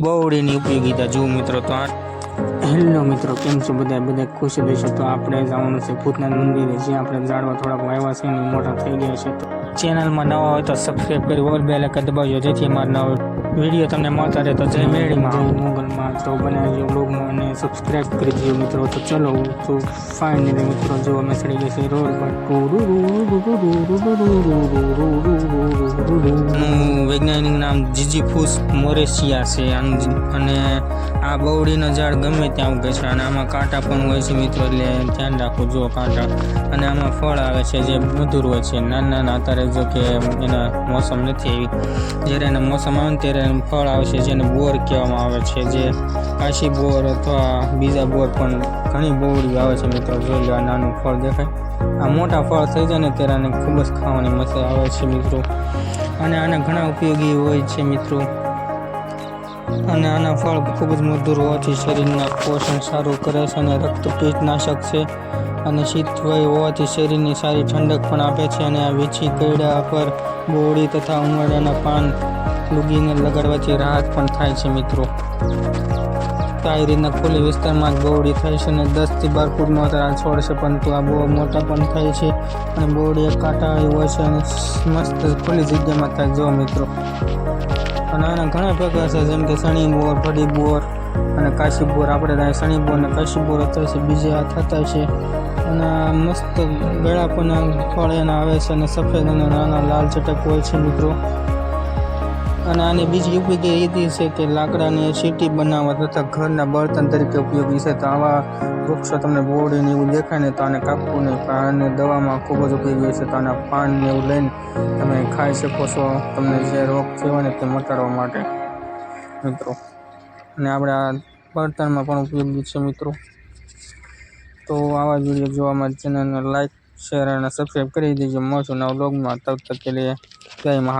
બવડીની ઉપયોગીતા જુઓ મિત્રો, તો આ હેલો મિત્રો, કેમ છો બધા? બધા ખુશ રહેશો તો આપણે જવાનું છે ભૂતનાથ મંદિરે, જ્યાં આપણે ઝાડવા થોડાક વાવ્યા છે અને મોટા થઈ ગયા છે. તો ચેનલમાં નવા હોય તો સબસ્ક્રાઈબ કરી ઓલ બે લખે દબાવજો, જેથી અમારા નવો વીડિયો તમને મળતા રહે. તો જય મેળીમાં. મોગલમાં. તો સબસ્ક્રાઈબ કરી દેજો મિત્રો તો ચલો તો ફાઇનલી મિત્રો જો અમે ચડી ગયા છે રોડ વૈજ્ઞાનિક નામ જીજીફુસ મોરેશિયા છે અને આ બવડીનો ઝાડ ગમે ત્યાં ઉગે છે અને આમાં કાંટા પણ હોય છે મિત્રો એટલે ધ્યાન રાખવું જુઓ કાંટા અને આમાં ફળ આવે છે જે મધુર હોય છે નાના નાના અત્યારે જો કે એના મોસમ નથી એવી જ્યારે એના મોસમ આવે ને ત્યારે ફળ આવે છે જેને બોર કહેવામાં આવે છે જે કાશી બોર અથવા બીજા બોર પણ ઘણી બોવડી આવે છે મિત્રો. જોઈ લો આ નાનું ફળ દેખાય. આ મોટા ફળ થઈ જાય ને ત્યારે ખૂબ જ ખાવાની મજા આવે છે મિત્રો. અને આના ઘણા ઉપયોગી હોય છે મિત્રો. અને આના ફળ ખૂબ જ મધુર હોવાથી શરીરના પોષણ સારું કરે છે અને રક્તપિત્તનાશક છે. અને શીતવય હોવાથી શરીરની સારી ઠંડક પણ આપે છે. અને આ વીછી કૈડા પર બોળી તથા ઉમરડાના પાન લૂગીને લગાડવાથી રાહત પણ થાય છે મિત્રો. તો આ રીતના ખુલ્લી વિસ્તારમાં જ બોવડી થાય છે અને દસથી બાર ફૂટનો આ છોડ છે, પરંતુ આ બહુ મોટા પણ થાય છે અને બોવડી એક કાંટા હોય છે અને મસ્ત ખુલ્લી જગ્યામાં થાય. જો મિત્રો. અને આના ઘણા પ્રકાર છે, જેમ કે સણી બોર, ભડી બોર અને કાશી બોર. આપણે ત્યાં સણી બોર અને કાશી બોર અત્યારે છે, બીજા થતા છે. અને મસ્ત ગળા પણ ફળ એના આવે છે અને સફેદ અને નાના લાલ ચટક હોય છે મિત્રો. અને આની બીજી ઉપયોગી રીતિ છે કે લાકડાની સીટી બનાવવા તથા ઘરના બળતણ તરીકે ઉપયોગી છે. તો આવા વૃક્ષો તમને બોડીને એવું દેખાય ને તો આને કાપવું નહીં આને દવામાં ખૂબ જ ઉપયોગી છે. તો આના પાનને એવું લઈને તમે ખાઈ શકો છો તમને જે રોગ થયો ને તે મટાડવા માટે. મિત્રો, અને આપણે આ બળતણમાં પણ ઉપયોગી છે મિત્રો. તો આવા જ વીડિયો જોવા માટે ચેનલને લાઈક, શેર અને સબસ્ક્રાઈબ કરી દેજો. મળશું નવ બ્લોગમાં તબ તક કે લીએ જય મહા